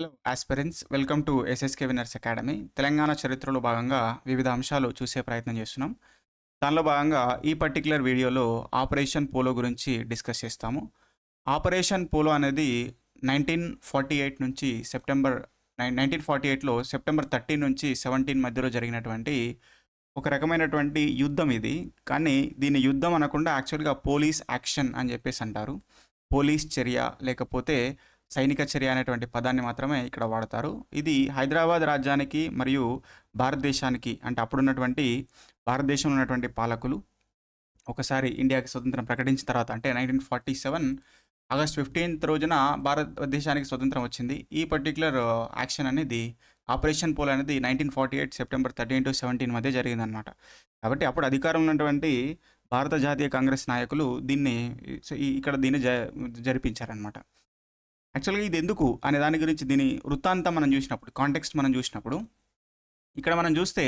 Hello aspirants welcome to SSK winners academy Telangana చరిత్రలో భాగంగా వివిధ అంశాలు చూసే ప్రయత్నం చేస్తున్నాం. దానిలో భాగంగా ఈ పర్టికులర్ వీడియోలో ఆపరేషన్ పోలో గురించి డిస్కస్ చేస్తాము. ఆపరేషన్ పోలో అనేది నైన్టీన్ ఫార్టీ ఎయిట్ నుంచి సెప్టెంబర్ నైన్టీన్ ఫార్టీ ఎయిట్లో సెప్టెంబర్ థర్టీన్ నుంచి సెవెంటీన్ మధ్యలో జరిగినటువంటి ఒక రకమైనటువంటి యుద్ధం ఇది. కానీ దీన్ని యుద్ధం అనకుండా యాక్చువల్గా పోలీస్ యాక్షన్ అని చెప్పేసి అంటారు. పోలీస్ చర్య లేకపోతే సైనిక చర్య అనేటువంటి పదాన్ని మాత్రమే ఇక్కడ వాడతారు. ఇది హైదరాబాద్ రాజ్యానికి మరియు భారతదేశానికి అంటే అప్పుడున్నటువంటి భారతదేశంలో ఉన్నటువంటి పాలకులు ఒకసారి ఇండియాకి స్వతంత్రం ప్రకటించిన తర్వాత అంటే nineteen forty seven August fifteenth రోజున భారతదేశానికి స్వతంత్రం వచ్చింది. ఈ పర్టికులర్ యాక్షన్ అనేది ఆపరేషన్ పోల్ అనేది nineteen forty eight September thirteen to seventeen మధ్య జరిగిందనమాట కాబట్టి అప్పుడు అధికారంలో ఉన్నటువంటి భారత జాతీయ కాంగ్రెస్ నాయకులు దీన్ని ఇక్కడ దీన్ని జ జరిపించారనమాట యాక్చువల్గా ఇది ఎందుకు అనే దాని గురించి దీని వృత్తాంతం మనం చూసినప్పుడు కాంటెక్స్ట్ మనం చూసినప్పుడు ఇక్కడ మనం చూస్తే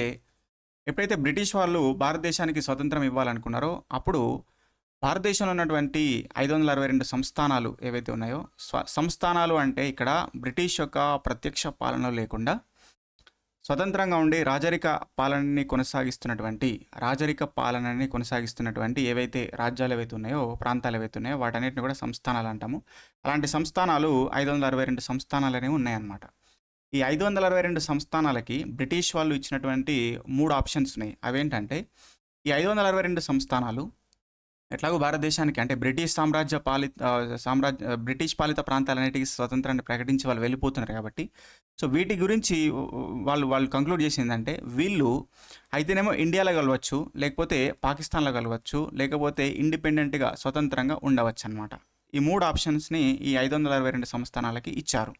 ఎప్పుడైతే బ్రిటిష్ వాళ్ళు భారతదేశానికి స్వతంత్రం ఇవ్వాలనుకున్నారో అప్పుడు భారతదేశంలో ఉన్నటువంటి ఐదు వందల అరవై రెండు సంస్థానాలు ఏవైతే ఉన్నాయో స్వ సంస్థానాలు అంటే ఇక్కడ బ్రిటిష్ యొక్క ప్రత్యక్ష పాలన లేకుండా స్వతంత్రంగా ఉండి రాజరిక పాలనని కొనసాగిస్తున్నటువంటి రాజరిక పాలనని కొనసాగిస్తున్నటువంటి ఏవైతే రాజ్యాలు ఏవైతే ఉన్నాయో ప్రాంతాలు ఏవైతే ఉన్నాయో వాటన్నిటిని కూడా సంస్థానాలు అంటాము. అలాంటి సంస్థానాలు ఐదు వందల అరవై రెండు సంస్థానాలు అనేవి ఉన్నాయన్నమాట. ఈ ఐదు వందల అరవై రెండు సంస్థానాలకి బ్రిటిష్ వాళ్ళు ఇచ్చినటువంటి మూడు ఆప్షన్స్ ఉన్నాయి. అవేంటంటే ఈ ఐదు వందల అరవై రెండు సంస్థానాలు ఎట్లాగో భారతదేశానికి అంటే బ్రిటిష్ సామ్రాజ్య పాలిత సామ్రాజ్య బ్రిటిష్ పాలిత ప్రాంతాలన్నిటికీ స్వతంత్రాన్ని ప్రకటించి వాళ్ళు వెళ్ళిపోతున్నారు కాబట్టి. సో వీటి గురించి వాళ్ళు వాళ్ళు కంక్లూడ్ చేసిందంటే వీళ్ళు అయితేనేమో ఇండియాలో కలవచ్చు లేకపోతే పాకిస్తాన్లో కలవచ్చు లేకపోతే ఇండిపెండెంట్గా స్వతంత్రంగా ఉండవచ్చు అనమాట ఈ మూడు ఆప్షన్స్ని ఈ ఐదు వందల అరవై రెండు సంస్థానాలకి ఇచ్చారు.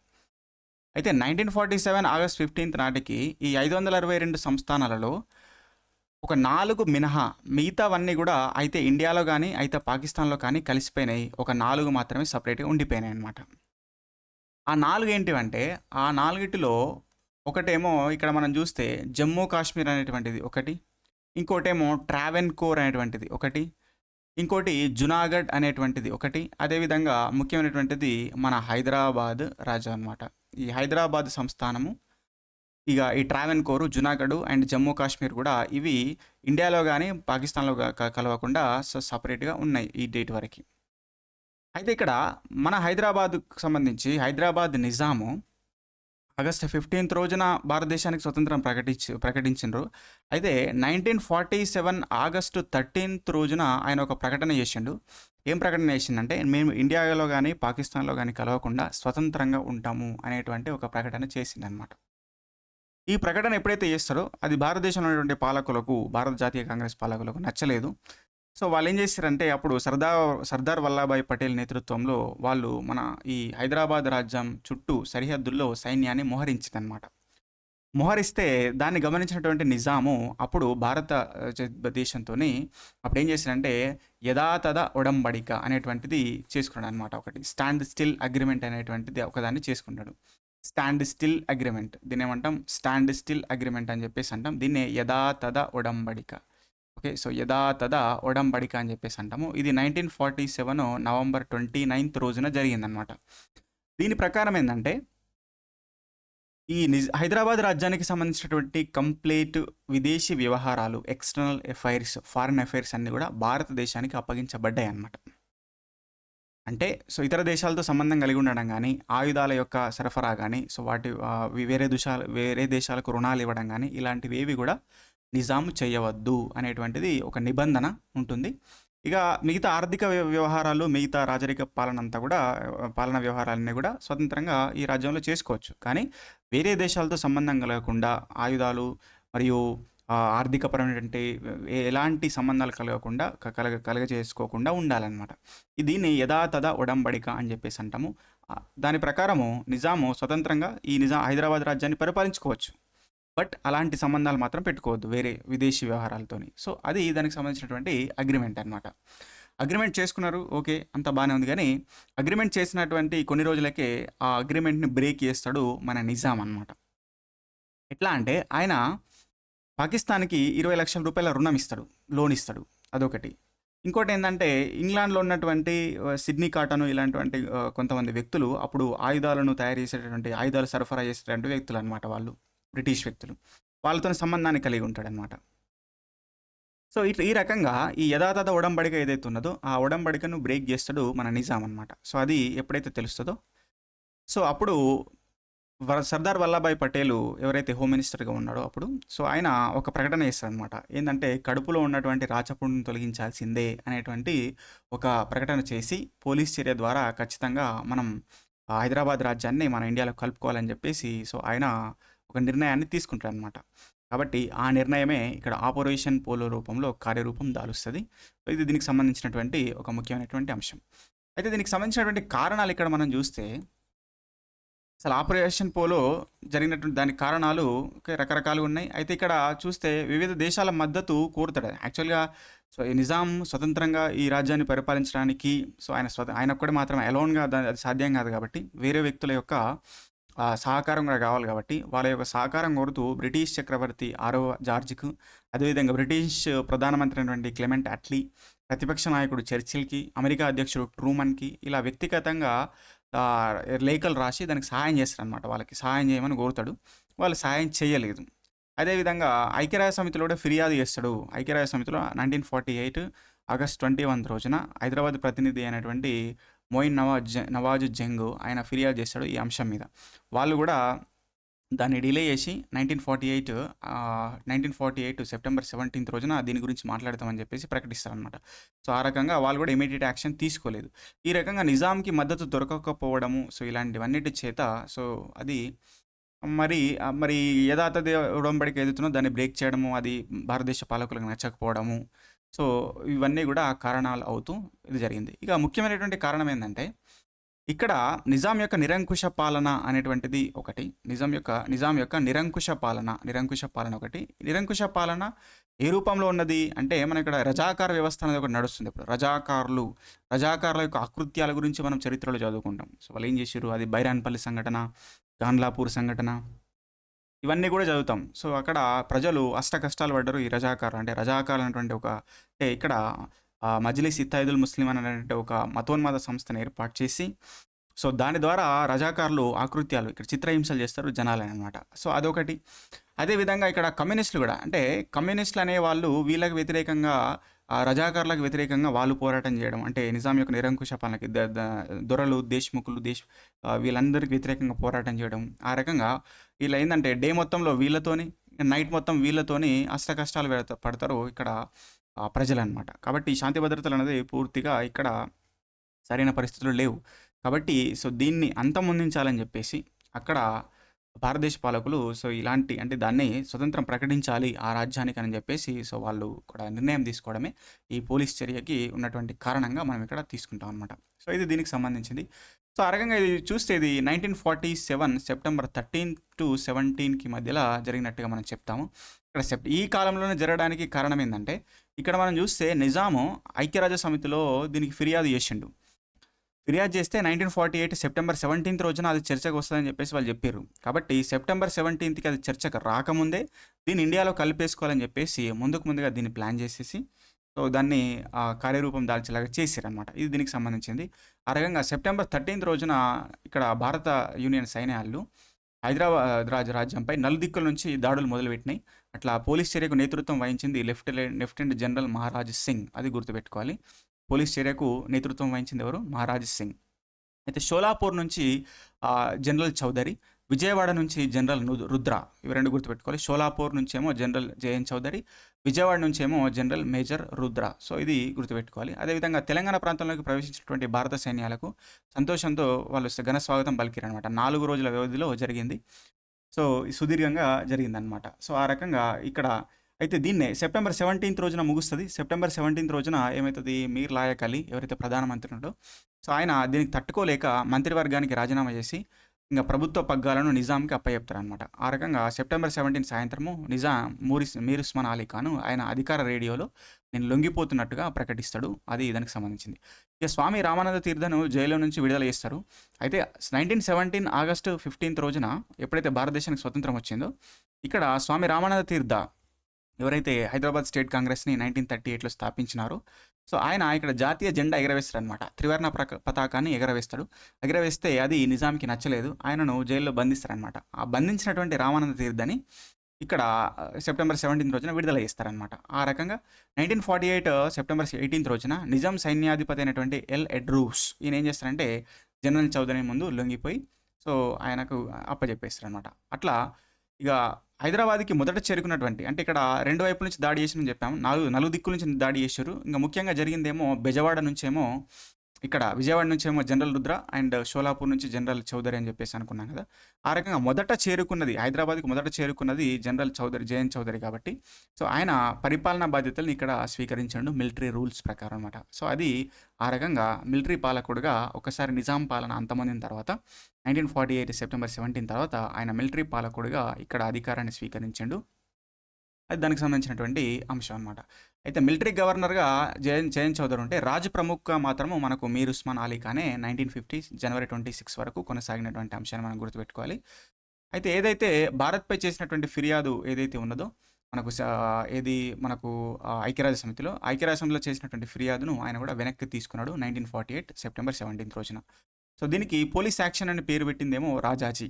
అయితే nineteen forty seven August fifteenth నాటికి ఈ ఐదు వందల అరవై రెండు సంస్థానాలలో ఒక నాలుగు మినహా మిగతావన్నీ కూడా అయితే ఇండియాలో కానీ అయితే పాకిస్తాన్లో కానీ కలిసిపోయినాయి. ఒక నాలుగు మాత్రమే సపరేట్గా ఉండిపోయినాయి అనమాట ఆ నాలుగు ఏంటివంటే ఆ నాలుగిటిలో ఒకటేమో ఇక్కడ మనం చూస్తే జమ్మూ కాశ్మీర్ అనేటువంటిది ఒకటి ఇంకోటేమో ట్రావెన్ కోర్ అనేటువంటిది ఒకటి ఇంకోటి జునాగఢ్ అనేటువంటిది ఒకటి అదేవిధంగా ముఖ్యమైనటువంటిది మన హైదరాబాద్ రాజు అనమాట ఈ హైదరాబాద్ సంస్థానము ఇక ఈ ట్రావెన్ కోరు జునాగఢ్ అండ్ జమ్మూ కాశ్మీర్ కూడా ఇవి ఇండియాలో కానీ పాకిస్తాన్లో కలవకుండా స- సపరేట్గా ఉన్నాయి ఈ డేట్ వరకు. అయితే ఇక్కడ మన హైదరాబాద్కు సంబంధించి హైదరాబాద్ నిజాము ఆగస్ట్ ఫిఫ్టీన్త్ రోజున భారతదేశానికి స్వతంత్రం ప్రకటించి ప్రకటించిండ్రు. అయితే nineteen forty seven August thirteenth రోజున ఆయన ఒక ప్రకటన చేసిండు. ఏం ప్రకటన చేసిండంటే మేము ఇండియాలో కానీ పాకిస్తాన్లో కానీ కలవకుండా స్వతంత్రంగా ఉంటాము అనేటువంటి ఒక ప్రకటన చేసిందనమాట ఈ ప్రకటన ఎప్పుడైతే చేస్తారో అది భారతదేశంలో ఉన్నటువంటి పాలకులకు భారత జాతీయ కాంగ్రెస్ పాలకులకు నచ్చలేదు. సో వాళ్ళు ఏం చేశారంటే అప్పుడు సర్దార్ సర్దార్ వల్లభాయ్ పటేల్ నేతృత్వంలో వాళ్ళు మన ఈ హైదరాబాద్ రాజ్యం చుట్టూ సరిహద్దుల్లో సైన్యాన్ని మోహరించిందనమాట మోహరిస్తే దాన్ని గమనించినటువంటి నిజాము అప్పుడు భారత దేశంతో అప్పుడు ఏం చేశారంటే యథాతథ ఒడంబడిక అనేటువంటిది చేసుకున్నాడు అనమాట ఒకటి. స్టాండ్ స్టిల్ అగ్రిమెంట్ అనేటువంటిది ఒకదాన్ని చేసుకున్నాడు. స్టాండ్ స్టిల్ అగ్రిమెంట్ దీని ఏమంటాం? స్టాండ్ స్టిల్ అగ్రిమెంట్ అని చెప్పేసి అంటాం. దీన్ని యథాతథ ఒడంబడిక. ఓకే సో యథాతథ ఒడంబడిక అని చెప్పేసి అంటాము. ఇది nineteen forty seven November twenty ninth రోజున జరిగిందనమాట దీని ప్రకారం ఏంటంటే ఈ నిజ్ హైదరాబాద్ రాజ్యానికి సంబంధించినటువంటి కంప్లీట్ విదేశీ వ్యవహారాలు ఎక్స్టర్నల్ అఫైర్స్ ఫారిన్ అఫైర్స్ అన్నీ కూడా భారతదేశానికి అప్పగించబడ్డాయి అన్నమాట అంటే సో ఇతర దేశాలతో సంబంధం కలిగి ఉండడం కానీ ఆయుధాల యొక్క సరఫరా కానీ సో వాటి వేరే దేశాలు వేరే దేశాలకు రుణాలు ఇవ్వడం కానీ ఇలాంటివి ఏవి కూడా నిజాము చేయవద్దు అనేటువంటిది ఒక నిబంధన ఉంటుంది. ఇక మిగతా ఆర్థిక వ్య- వ్యవహారాలు మిగతా రాజరిక పాలన అంతా కూడా పాలన వ్యవహారాలన్నీ కూడా స్వతంత్రంగా ఈ రాజ్యంలో చేసుకోవచ్చు. కానీ వేరే దేశాలతో సంబంధం కలగకుండా ఆయుధాలు మరియు ఆర్థికపరమైనటువంటి ఎలాంటి సంబంధాలు కలగకుండా క- కలగ కలగజేసుకోకుండా ఉండాలన్నమాట. దీన్ని యథాతథ ఒడంబడిక అని చెప్పేసి అంటాము. దాని ప్రకారము నిజాము స్వతంత్రంగా ఈ నిజాం హైదరాబాద్ రాజ్యాన్ని పరిపాలించుకోవచ్చు. బట్ అలాంటి సంబంధాలు మాత్రం పెట్టుకోవద్దు వేరే విదేశీ వ్యవహారాలతోని. సో అది దానికి సంబంధించినటువంటి అగ్రిమెంట్ అనమాట అగ్రిమెంట్ చేసుకున్నారు ఓకే అంత బాగానే ఉంది కానీ అగ్రిమెంట్ చేసినటువంటి కొన్ని రోజులకే ఆ అగ్రిమెంట్ని బ్రేక్ చేస్తాడు మన నిజాం అనమాట ఎట్లా అంటే ఆయన పాకిస్తాన్కి ఇరవై లక్షల రూపాయల రుణం ఇస్తాడు లోన్ ఇస్తాడు అదొకటి. ఇంకోటి ఏంటంటే ఇంగ్లాండ్లో ఉన్నటువంటి సిడ్నీ కాటన్ ఇలాంటివంటి కొంతమంది వ్యక్తులు అప్పుడు ఆయుధాలను తయారు చేసేటటువంటి ఆయుధాలు సరఫరా చేసేటువంటి వ్యక్తులు అనమాట వాళ్ళు. బ్రిటిష్ వ్యక్తులు. వాళ్ళతో సంబంధాన్ని కలిగి ఉంటాడనమాట సో ఇట్లా ఈ రకంగా ఈ యథాతథ ఉడంబడిక ఏదైతే ఉన్నదో ఆ ఉడంబడికను బ్రేక్ చేస్తాడు మన నిజాం అనమాట సో అది ఎప్పుడైతే తెలుస్తుందో. సో అప్పుడు సర్దార్ వల్లభాయ్ పటేల్ ఎవరైతే హోమ్ మినిస్టర్గా ఉన్నాడో అప్పుడు సో ఆయన ఒక ప్రకటన చేస్తారనమాట ఏంటంటే కడుపులో ఉన్నటువంటి రాచపుండును తొలగించాల్సిందే అనేటువంటి ఒక ప్రకటన చేసి పోలీస్ చర్య ద్వారా ఖచ్చితంగా మనం హైదరాబాద్ రాజ్యాన్ని మన ఇండియాలో కలుపుకోవాలని చెప్పేసి సో ఆయన ఒక నిర్ణయాన్ని తీసుకుంటారనమాట కాబట్టి ఆ నిర్ణయమే ఇక్కడ ఆపరేషన్ పోలో రూపంలో కార్యరూపం దాలుస్తుంది. ఇది దీనికి సంబంధించినటువంటి ఒక ముఖ్యమైనటువంటి అంశం. అయితే దీనికి సంబంధించినటువంటి కారణాలు ఇక్కడ మనం చూస్తే అసలు ఆపరేషన్ పోలో జరిగినటువంటి దానికి కారణాలు రకరకాలు ఉన్నాయి. అయితే ఇక్కడ చూస్తే వివిధ దేశాల మద్దతు కోరుతాడు. యాక్చువల్గా సో ఈ నిజాం స్వతంత్రంగా ఈ రాజ్యాన్ని పరిపాలించడానికి సో ఆయన స్వత ఆయన ఒక్కడే మాత్రం అలోన్గా అది సాధ్యం కాదు కాబట్టి వేరే వ్యక్తుల యొక్క సహకారం కూడా కావాలి కాబట్టి వాళ్ళ యొక్క సహకారం కోరుతూ బ్రిటిష్ చక్రవర్తి ఆరవ జార్జ్కు అదేవిధంగా బ్రిటిష్ ప్రధానమంత్రి అయినటువంటి క్లెమెంట్ అట్లీ ప్రతిపక్ష నాయకుడు చర్చిల్కి అమెరికా అధ్యక్షుడు ట్రూమన్కి ఇలా వ్యక్తిగతంగా లేఖలు రాసి దానికి సహాయం చేస్తాడు అనమాట వాళ్ళకి సహాయం చేయమని కోరుతాడు. వాళ్ళు సహాయం చేయలేదు. అదేవిధంగా ఐక్యరాజ్య సమితిలో కూడా ఫిర్యాదు చేస్తాడు. ఐక్యరాజ్య సమితిలో nineteen forty eight August twenty one రోజున హైదరాబాద్ ప్రతినిధి అయినటువంటి మోయిన్ నవాజ్ జ- నవాజ్ జంగ్ ఆయన ఫిర్యాదు చేస్తాడు ఈ అంశం మీద. వాళ్ళు కూడా దాన్ని డిలే చేసి nineteen forty eight nineteen forty eight September seventeenth రోజున దీని గురించి మాట్లాడతామని చెప్పేసి ప్రకటిస్తారనమాట సో ఆ రకంగా వాళ్ళు కూడా ఇమీడియట్ యాక్షన్ తీసుకోలేదు. ఈ రకంగా నిజాంకి మద్దతు దొరకకపోవడము సో ఇలాంటివన్నిటి చేత సో అది మరి మరి యథాతథ ఉడంబడికి ఏదైతుందో దాన్ని బ్రేక్ చేయడము అది భారతదేశ పాలకులకు నచ్చకపోవడము సో ఇవన్నీ కూడా కారణాలు అవుతూ ఇది జరిగింది. ఇక ముఖ్యమైనటువంటి కారణం ఏంటంటే ఇక్కడ నిజాం యొక్క నిరంకుశ పాలన అనేటువంటిది ఒకటి. నిజాం యొక్క నిజాం యొక్క నిరంకుశ పాలన నిరంకుశ పాలన ఒకటి. నిరంకుశ పాలన ఏ రూపంలో ఉన్నది అంటే మన ఇక్కడ రజాకార వ్యవస్థ అనేది ఒకటి నడుస్తుంది. ఇప్పుడు రజాకారులు రజాకారుల యొక్క ఆకృత్యాల గురించి మనం చరిత్రలో చదువుకుంటాం. సో వాళ్ళు ఏం చేశారు అది బైరాన్పల్లి సంఘటన గాన్లాపూర్ సంఘటన ఇవన్నీ కూడా చదువుతాం. సో అక్కడ ప్రజలు అష్ట కష్టాలు పడ్డారు ఈ రజాకారులు. అంటే రజాకారులు అనేటువంటి ఒక అంటే ఇక్కడ మజ్లిస్ ఇత్తాయిదుల్ ముస్లిం అనేటువంటి ఒక మతోన్మాద సంస్థను ఏర్పాటు చేసి సో దాని ద్వారా రజాకారులు ఆకృత్యాలు ఇక్కడ చిత్రహింసలు చేస్తారు జనాలని అనమాట సో అదొకటి. అదేవిధంగా ఇక్కడ కమ్యూనిస్టులు కూడా అంటే కమ్యూనిస్టులు అనే వాళ్ళు వీళ్ళకి వ్యతిరేకంగా రజాకారులకు వ్యతిరేకంగా వాళ్ళు పోరాటం చేయడం అంటే నిజాం యొక్క నిరంకుశ పాలనకి దొరలు దేశ్ముఖులు దేశ్ వీళ్ళందరికీ వ్యతిరేకంగా పోరాటం చేయడం. ఆ రకంగా వీళ్ళు ఏంటంటే డే మొత్తంలో వీళ్ళతోని నైట్ మొత్తం వీళ్ళతోని అష్ట కష్టాలు పడతారు. ఇక్కడ ప్రజలన్నమాట కాబట్టి శాంతి భద్రతలు అనేది పూర్తిగా ఇక్కడ సరైన పరిస్థితులు లేవు. కాబట్టి సో దీన్ని అంతమొందించాలని చెప్పేసి అక్కడ భారతదేశ పాలకులు సో ఇలాంటి అంటే దాన్ని స్వతంత్రం ప్రకటించాలి ఆ రాజ్యానికి అని చెప్పేసి సో వాళ్ళు కూడా నిర్ణయం తీసుకోవడమే ఈ పోలీస్ చర్యకి ఉన్నటువంటి కారణంగా మనం ఇక్కడ తీసుకుంటాం అనమాట సో ఇది దీనికి సంబంధించింది. సో ఆ రకంగా ఇది చూస్తే ఇది nineteen forty seven September thirteen to సెవెంటీన్కి మధ్యలో జరిగినట్టుగా మనం చెప్తాము. ఇక్కడ సెప్ ఈ కాలంలోనే జరగడానికి కారణం ఏంటంటే ఇక్కడ మనం చూస్తే నిజాము ఐక్యరాజ్య సమితిలో దీనికి ఫిర్యాదు చేసిండు. ఫిర్యాదు చేస్తే nineteen forty eight September seventeenth రోజున అది చర్చకు వస్తుందని చెప్పేసి వాళ్ళు చెప్పారు కాబట్టి సెప్టెంబర్ సెవెంటీన్త్కి అది చర్చకు రాకముందే దీన్ని ఇండియాలో కలిపేసుకోవాలని చెప్పేసి ముందుకు ముందుగా దీన్ని ప్లాన్ చేసేసి సో దాన్ని ఆ, కార్యరూపం దాల్చేలాగా చేశారనమాట ఇది దీనికి సంబంధించింది. ఆ రకంగా సెప్టెంబర్ థర్టీన్త్ రోజున ఇక్కడ భారత యూనియన్ సైన్యాలు హైదరాబాద్ రాజ రాజ్యంపై నలుదిక్కుల నుంచి దాడులు మొదలుపెట్టినాయి. అట్లా పోలీస్ చర్యకు నేతృత్వం వహించింది lieutenant lieutenant general Maharaj Singh. అది గుర్తుపెట్టుకోవాలి. పోలీస్ చర్యకు నేతృత్వం వహించింది ఎవరు? మహారాజ్ సింగ్. అయితే షోలాపూర్ నుంచి జనరల్ చౌదరి విజయవాడ నుంచి జనరల్ రుద్ర ఇవి రెండు గుర్తుపెట్టుకోవాలి. షోలాపూర్ నుంచి ఏమో జనరల్ జయన్ చౌదరి విజయవాడ నుంచి ఏమో జనరల్ మేజర్ రుద్ర. సో ఇది గుర్తుపెట్టుకోవాలి. అదేవిధంగా తెలంగాణ ప్రాంతంలోకి ప్రవేశించినటువంటి భారత సైన్యాలకు సంతోషంతో వాళ్ళు ఘన స్వాగతం పలికిరనమాట నాలుగు రోజుల వ్యవధిలో జరిగింది. సో సుదీర్ఘంగా జరిగిందనమాట సో ఆ రకంగా ఇక్కడ అయితే దీన్నే సెప్టెంబర్ సెవెంటీన్త్ రోజున ముగుస్తుంది. సెప్టెంబర్ సెవెంటీన్త్ రోజున ఏమవుతుంది మీర్ లాయక్ అలీ ఎవరైతే ప్రధానమంత్రి ఉన్నాడో సో ఆయన దీనికి తట్టుకోలేక మంత్రివర్గానికి రాజీనామా చేసి ఇంకా ప్రభుత్వ పగ్గాలను నిజాంకి అప్పచెప్తారనమాట ఆ రకంగా సెప్టెంబర్ సెవెంటీన్ సాయంత్రము నిజాం మూరి మీర్ ఉస్మాన్ అలీ ఖాన్ ఆయన అధికార రేడియోలో నేను లొంగిపోతున్నట్టుగా ప్రకటిస్తాడు. అది దానికి సంబంధించింది. ఇక స్వామి రామానంద తీర్థను జైలు నుంచి విడుదల చేస్తారు. అయితే నైన్టీన్ సెవెంటీన్ ఆగస్టు ఫిఫ్టీన్త్ రోజున ఎప్పుడైతే భారతదేశానికి స్వతంత్రం వచ్చిందో ఇక్కడ స్వామి రామానంద తీర్థ ఎవరైతే హైదరాబాద్ స్టేట్ కాంగ్రెస్ని నైన్టీన్ థర్టీ ఎయిట్లో స్థాపించినారో సో ఆయన ఇక్కడ జాతీయ జెండా ఎగరవేస్తాడు అనమాట త్రివర్ణ ప్రక పతాకాన్ని ఎగరవేస్తాడు. ఎగరవేస్తే అది నిజాంకి నచ్చలేదు. ఆయనను జైల్లో బంధిస్తారనమాట ఆ బంధించినటువంటి రామానంద తీర్థని ఇక్కడ సెప్టెంబర్ సెవెంటీన్త్ రోజున విడుదల చేస్తారనమాట ఆ రకంగా nineteen forty eight September eighteenth రోజున నిజాం సైన్యాధిపతి అయినటువంటి ఎల్ ఎడ్రూస్ ఈయన ఏం చేస్తారంటే జనరల్ చౌదరి ముందు లొంగిపోయి సో ఆయనకు అప్పచెప్పేస్తారనమాట అట్లా ఇక హైదరాబాద్కి మొదట చేరుకున్నటువంటి అంటే ఇక్కడ రెండు వైపుల నుంచి దాడి చేసిన చెప్పాము. నాలుగు నలుగు దిక్కుల నుంచి దాడి చేశారు. ఇంకా ముఖ్యంగా జరిగిందేమో బెజవాడ నుంచేమో ఇక్కడ విజయవాడ నుంచేమో జనరల్ రుద్ర అండ్ షోలాపూర్ నుంచి జనరల్ చౌదరి అని చెప్పేసి అనుకున్నాం కదా. ఆ రకంగా మొదట చేరుకున్నది హైదరాబాద్కి మొదట చేరుకున్నది జనరల్ చౌదరి జయన్ చౌదరి కాబట్టి. సో ఆయన పరిపాలనా బాధ్యతలను ఇక్కడ స్వీకరించాడు మిలిటరీ రూల్స్ ప్రకారం అనమాట సో అది ఆ రకంగా మిలిటరీ పాలకుడుగా ఒకసారి నిజాం పాలన అంతమందిన తర్వాత nineteen forty eight September seventeen తర్వాత ఆయన మిలిటరీ పాలకుడుగా ఇక్కడ అధికారాన్ని స్వీకరించాడు. అది దానికి సంబంధించినటువంటి అంశం అనమాట అయితే మిలిటరీ గవర్నర్గా జయన్ జయన్ చౌదరి ఉంటే రాజ్ ప్రముఖ్గా మాత్రము మనకు Mir Osman Ali ఖానే nineteen fifty January twenty six వరకు కొనసాగినటువంటి అంశాన్ని మనం గుర్తుపెట్టుకోవాలి. అయితే ఏదైతే భారత్పై చేసినటువంటి ఫిర్యాదు ఏదైతే ఉన్నదో మనకు ఏది మనకు ఐక్యరాజ్య సమితిలో ఐక్యరాజ్య సమితిలో చేసినటువంటి ఫిర్యాదును ఆయన కూడా వెనక్కి తీసుకున్నాడు nineteen forty eight September seventeenth రోజున. సో దీనికి పోలీస్ యాక్షన్ అని పేరు పెట్టిందేమో రాజాజీ.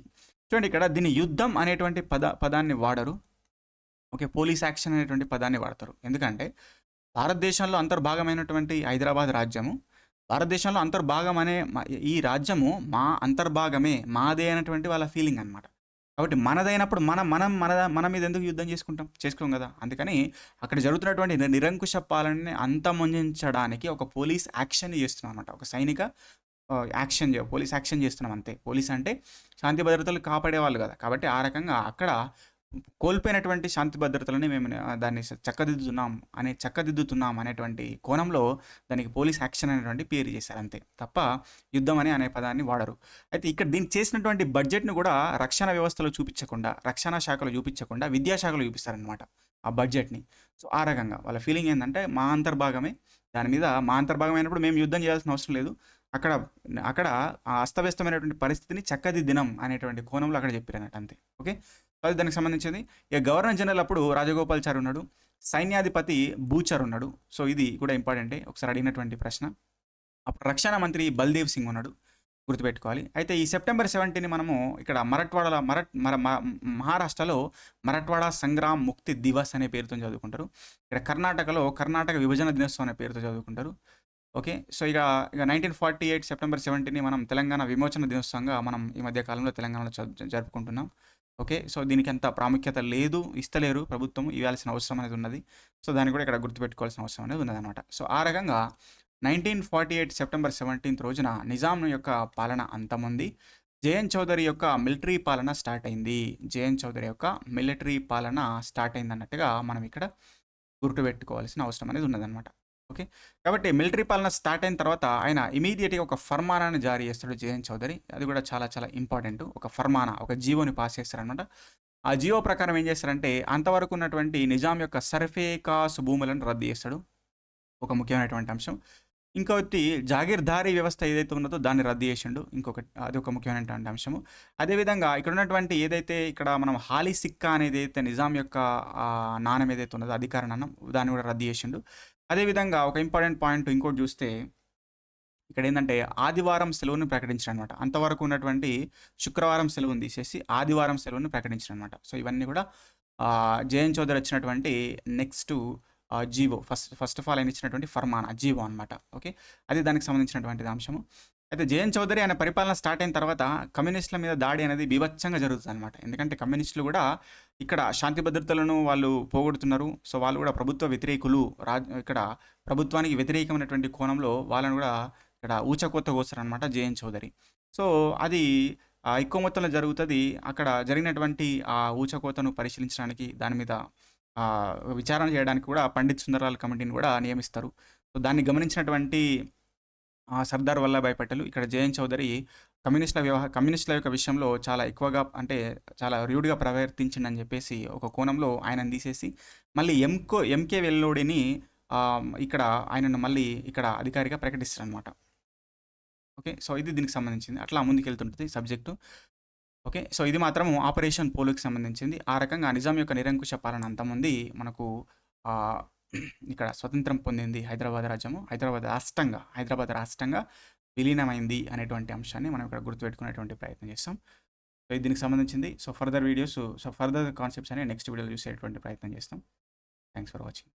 చూడండి ఇక్కడ దీన్ని యుద్ధం అనేటువంటి పద పదాన్ని వాడరు. ఓకే పోలీస్ యాక్షన్ అనేటువంటి పదాన్ని వాడతారు. ఎందుకంటే భారతదేశంలో అంతర్భాగమైనటువంటి హైదరాబాద్ రాజ్యము భారతదేశంలో అంతర్భాగం అనే ఈ రాజ్యము మా అంతర్భాగమే మాదే అనేటువంటి వాళ్ళ ఫీలింగ్ అనమాట కాబట్టి మనదైనప్పుడు మన మనం మన మన మీద ఎందుకు యుద్ధం చేసుకుంటాం? చేసుకోం కదా. అందుకని అక్కడ జరుగుతున్నటువంటి నిరంకుశ పాలనని అంతమొందించడానికి ఒక పోలీస్ యాక్షన్ చేస్తున్నాం అనమాట ఒక సైనిక యాక్షన్ పోలీస్ యాక్షన్ చేస్తున్నాం అంతే. పోలీస్ అంటే శాంతి భద్రతలు కాపాడే వాళ్ళు కదా. కాబట్టి ఆ రకంగా అక్కడ కోల్పోయినటువంటి శాంతి భద్రతలని మేము దాన్ని చక్కదిద్దుతున్నాం అనే చక్కదిద్దుతున్నాం అనేటువంటి కోణంలో దానికి పోలీస్ యాక్షన్ అనేటువంటి పేరు చేశారు అంతే తప్ప యుద్ధం అని అనే పదాన్ని వాడరు. అయితే ఇక్కడ దీన్ని చేసినటువంటి బడ్జెట్ను కూడా రక్షణ వ్యవస్థలో చూపించకుండా రక్షణ శాఖలో చూపించకుండా విద్యాశాఖలో చూపిస్తారనమాట ఆ బడ్జెట్ని. సో ఆ రకంగా వాళ్ళ ఫీలింగ్ ఏంటంటే మా అంతర్భాగమే దాని మీద మా అంతర్భాగం అయినప్పుడు మేము యుద్ధం చేయాల్సిన అవసరం లేదు. అక్కడ అక్కడ ఆ అస్తవ్యస్తమైనటువంటి పరిస్థితిని చక్కదిద్దినం అనేటువంటి కోణంలో అక్కడ చెప్పారన్నట్టు అంతే. ఓకే? సో అది దానికి సంబంధించింది. ఇక గవర్నర్ జనరల్ అప్పుడు రాజగోపాల్చారి ఉన్నాడు. సైన్యాధిపతి బూచర్ ఉన్నాడు. సో ఇది కూడా ఇంపార్టెంటే. ఒకసారి అడిగినటువంటి ప్రశ్న. అప్పుడు రక్షణ మంత్రి బల్దేవ్ సింగ్ ఉన్నాడు. గుర్తుపెట్టుకోవాలి. అయితే ఈ సెప్టెంబర్ సెవెంటీని మనము ఇక్కడ మరట్వాడల మరట్ మర మ- మహారాష్ట్రలో మరట్వాడ సంగ్రామ్ ముక్తి దివస్ అనే పేరుతో చదువుకుంటారు. ఇక్కడ కర్ణాటకలో కర్ణాటక విభజన దినోత్సవం అనే పేరుతో చదువుకుంటారు. ఓకే. సో ఇక ఇక నైన్టీన్ ఫార్టీ ఎయిట్ సెప్టెంబర్ సెవెంటీని మనం తెలంగాణ విమోచన దినోత్సవంగా మనం ఈ మధ్య కాలంలో తెలంగాణలో జరుపుకుంటున్నాం. ఓకే. సో దీనికి అంత ప్రాముఖ్యత లేదు ఇస్తలేరు ప్రభుత్వం ఇవ్వాల్సిన అవసరం అనేది ఉన్నది. సో దాన్ని కూడా ఇక్కడ గుర్తుపెట్టుకోవాల్సిన అవసరం అనేది ఉన్నదన్నమాట. సో ఆ రకంగా nineteen forty eight September seventeenth రోజున నిజాం యొక్క పాలన అంతముంది జయన్ చౌదరి యొక్క మిలిటరీ పాలన స్టార్ట్ అయింది. జయన్ చౌదరి యొక్క మిలిటరీ పాలన స్టార్ట్ అయింది అన్నట్టుగా మనం ఇక్కడ గుర్తుపెట్టుకోవాల్సిన అవసరం అనేది ఉన్నదన్నమాట. ఓకే? కాబట్టి మిలిటరీ పాలన స్టార్ట్ అయిన తర్వాత ఆయన ఇమీడియట్గా ఒక ఫర్మానాన్ని జారీ చేస్తాడు జయన్ చౌదరి. అది కూడా చాలా చాలా ఇంపార్టెంట్. ఒక ఫర్మానా ఒక జీవోని పాస్ చేస్తారనమాట ఆ జియో ప్రకారం ఏం చేస్తారంటే అంతవరకు ఉన్నటువంటి నిజాం యొక్క సర్ఫే కాస్ భూములను రద్దు చేస్తాడు. ఒక ముఖ్యమైనటువంటి అంశం. ఇంకొకటి జాగీర్దారీ వ్యవస్థ ఏదైతే ఉన్నదో దాన్ని రద్దు చేసిండు. ఇంకొకటి అది ఒక ముఖ్యమైనటువంటి అంశము. అదేవిధంగా ఇక్కడ ఉన్నటువంటి ఏదైతే ఇక్కడ మనం హాలీ సిక్కా అనేది అయితే నిజాం యొక్క నాణం ఏదైతే ఉన్నదో అధికార నాణం దాన్ని కూడా రద్దు చేసిండు. అదేవిధంగా ఒక ఇంపార్టెంట్ పాయింట్ ఇంకోటి చూస్తే ఇక్కడ ఏంటంటే ఆదివారం సెలవును ప్రకటించడం అనమాట అంతవరకు ఉన్నటువంటి శుక్రవారం సెలవును తీసేసి ఆదివారం సెలవును ప్రకటించడం అనమాట సో ఇవన్నీ కూడా జయన్ చౌదరి వచ్చినటువంటి next GO. First first of all ఆయన ఇచ్చినటువంటి ఫర్మానా జీవో అనమాట ఓకే? అది దానికి సంబంధించినటువంటి అంశము. అయితే జయన్ చౌదరి ఆయన పరిపాలన స్టార్ట్ అయిన తర్వాత కమ్యూనిస్టుల మీద దాడి అనేది బీభత్సంగా జరుగుతుంది అనమాట ఎందుకంటే కమ్యూనిస్టులు కూడా ఇక్కడ శాంతి భద్రతలను వాళ్ళు పోగొడుతున్నారు. సో వాళ్ళు కూడా ప్రభుత్వ వ్యతిరేకులు. రాజ్ ఇక్కడ ప్రభుత్వానికి వ్యతిరేకమైనటువంటి కోణంలో వాళ్ళను కూడా ఇక్కడ ఊచకోత కోస్తారనమాట జయన్ చౌదరి. సో అది ఎక్కువ మొత్తంలో జరుగుతుంది. అక్కడ జరిగినటువంటి ఆ ఊచకోతను పరిశీలించడానికి దాని మీద విచారణ చేయడానికి కూడా పండిత్ సుందరలాల్ కమిటీని కూడా నియమిస్తారు. సో దాన్ని గమనించినటువంటి సర్దార్ వల్లభాయ్ పటేల్ ఇక్కడ జయన్ చౌదరి కమ్యూనిస్టుల వ్యవహార కమ్యూనిస్టుల యొక్క విషయంలో చాలా ఎక్కువగా అంటే చాలా రూడ్గా ప్రవర్తించిండని చెప్పేసి ఒక కోణంలో ఆయనను తీసేసి మళ్ళీ ఎంకో ఎంకే వెల్లోడిని ఇక్కడ ఆయనను మళ్ళీ ఇక్కడ అధికారిగా ప్రకటిస్తారు అనమాట ఓకే సో ఇది దీనికి సంబంధించింది. అట్లా ముందుకు వెళ్తుంటుంది సబ్జెక్టు. ఓకే సో ఇది మాత్రం ఆపరేషన్ పోలోకి సంబంధించింది. ఆ రకంగా నిజాం యొక్క నిరంకుశ పాలన అంతమంది మనకు ఇక్కడ స్వతంత్రం పొందింది హైదరాబాద్ రాజ్యము. హైదరాబాద్ రాష్ట్రంగా హైదరాబాద్ రాష్ట్రంగా విలీనమైంది అనేటువంటి అంశాన్ని మనం ఇక్కడ గుర్తుపెట్టుకునేటువంటి ప్రయత్నం చేస్తాం. సో దీనికి సంబంధించింది. So further videos so further concepts అనేవి నెక్స్ట్ వీడియోలో చూసేటువంటి ప్రయత్నం చేస్తాం. Thanks for watching